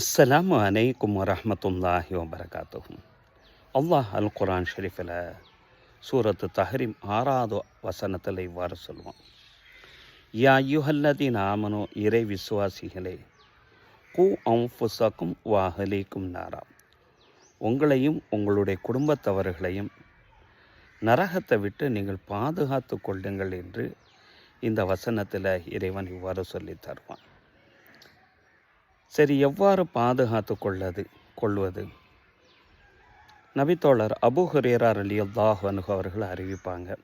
அஸ்ஸலாமு அலைக்கும் வரமத்துல்லாஹி வபரகாத்துஹும் அல்லாஹ் அல் குரான் ஷெரீஃபில் சூரத்து தஹரீம் ஆறாவது வசனத்தில் இவ்வாறு சொல்லுவான். யா யுஹல்லதி நாமனோ இறை விசுவாசிகளே கு அம்புசக்கும் வாஹலிக்கும் நாரா. உங்களையும் உங்களுடைய குடும்பத்தவர்களையும் நரகத்தை விட்டு நீங்கள் பாதுகாத்து கொள்ளுங்கள் என்று இந்த வசனத்தில் இறைவன் இவ்வாறு சொல்லி தருவான். சரி எவ்வாறு பாதுகாத்து கொள்ளது கொள்வது? நபித்தோழர் அபு ஹுரேரார் அலி அல்லாஹ் அவர்கள் அறிவிப்பாங்க.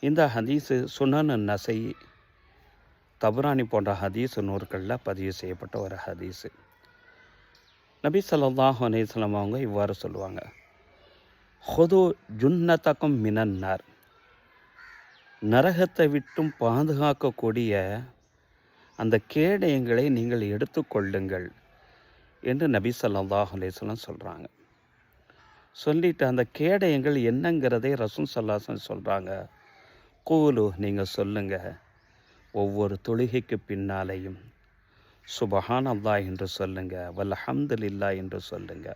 இந்த ஹதீஸு சுனன் நசை தபுரானி போன்ற ஹதீசு நூற்களில் பதிவு செய்யப்பட்ட ஒரு ஹதீஸு. நபி ஸல்லல்லாஹு அலைஹி அவங்க இவ்வாறு சொல்லுவாங்க. ஹொது ஜுன்னத்தக்கும் மினன்னார். நரகத்தை விட்டும் பாதுகாக்கக்கூடிய அந்த கேடயங்களை நீங்கள் எடுத்துக்கொள்ளுங்கள் என்று நபி ஸல்லல்லாஹு அலைஹி சொல்கிறாங்க சொல்லிட்டு அந்த கேடயங்கள் என்னங்கிறதை ரசூல் சல்லாசன் சொல்கிறாங்க கூலு நீங்கள் சொல்லுங்கள் ஒவ்வொரு தொழுகைக்கு பின்னாலேயும் சுபஹான் அல்லாஹ் என்று சொல்லுங்க. வல்ஹம்துலில்லா என்று சொல்லுங்க.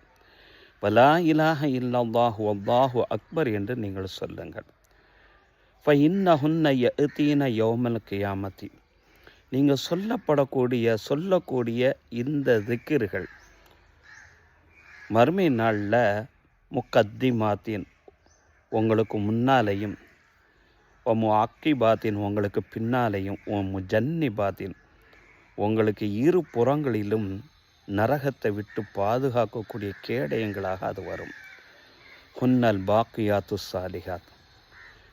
வலா இலாஹ இல்லாஹு அல்லாஹு அக்பர் என்று நீங்கள் சொல்லுங்கள். ஃப இன்னஹுன்ன யஅதீன யௌமல் கியாமத்தி. நீங்கள் சொல்லப்படக்கூடிய சொல்லக்கூடிய இந்த திக்கிர்கள் மறுமை நாளில் முக்கத்திமாத்தின் உங்களுக்கு முன்னாலேயும் உம் அக்கி பாத்தின் உங்களுக்கு பின்னாலேயும் ஜன்னி பாத்தீன் உங்களுக்கு இரு புறங்களிலும் நரகத்தை விட்டு பாதுகாக்கக்கூடிய கேடயங்களாக அது வரும். ஹுன்னல் பாக்கியாத்து சாலிகாத்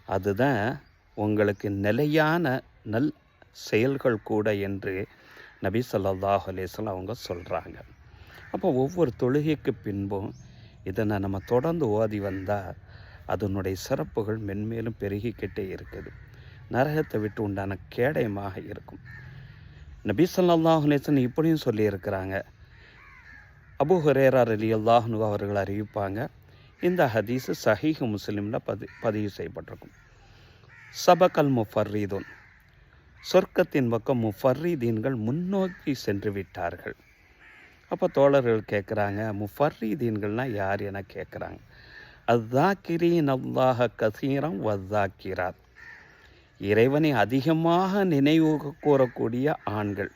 அதுதான் உங்களுக்கு நிலையான நல் செயல்கள் கூட என்று நபி சொல்லாஹ் அலேஸ்லாம் அவங்க சொல்கிறாங்க அப்போ ஒவ்வொரு தொழுகைக்கு பின்பும் இதனை நம்ம தொடர்ந்து ஓதி வந்தால் அதனுடைய சிறப்புகள் மென்மேலும் பெருகிக்கிட்டே இருக்குது. நரகத்தை விட்டு உண்டான கேடயமாக இருக்கும். நபி சொல்லாஹ் அலேசன் இப்படியும் சொல்லியிருக்கிறாங்க. அபு ஹுரேரார் அலி அல்லாஹ்னு அவர்கள் அறிவிப்பாங்க. இந்த ஹதீஸு சஹீஹ் முஸ்லீமில் பதி பதிவு செய்யப்பட்டிருக்கும். சபகல் முஃபர்ரீதுன். சொர்க்கத்தின் பக்கம் முஃபர்ரீதீன்கள் முன்னோக்கி சென்று விட்டார்கள். அப்போ தோழர்கள் கேட்குறாங்க முஃபர்ரீதீன்கள்னால் யார் என கேட்குறாங்க அத்தாக்கிரீன் அல்லாஹ கசீரம் வத்தாக்கிராத் இறைவனை அதிகமாக நினைவு கூறக்கூடிய ஆண்கள்.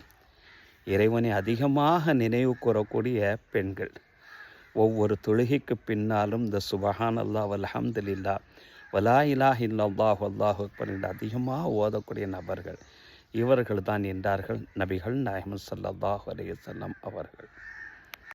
இறைவனை அதிகமாக நினைவு கூறக்கூடிய பெண்கள். ஒவ்வொரு தொழுகைக்கு பின்னாலும் இந்த சுபஹான் அல்லாஹ் அலஹம்துல்லா வலா இலாஹ் இல்லாஹ் அல்லாஹ் அக்பர் என்று அதிகமாக ஓதக்கூடிய நபர்கள் இவர்கள் தான் என்றார்கள் நபிகள் நாயமன் சல்லாஹ் அலைஹி அவர்கள்.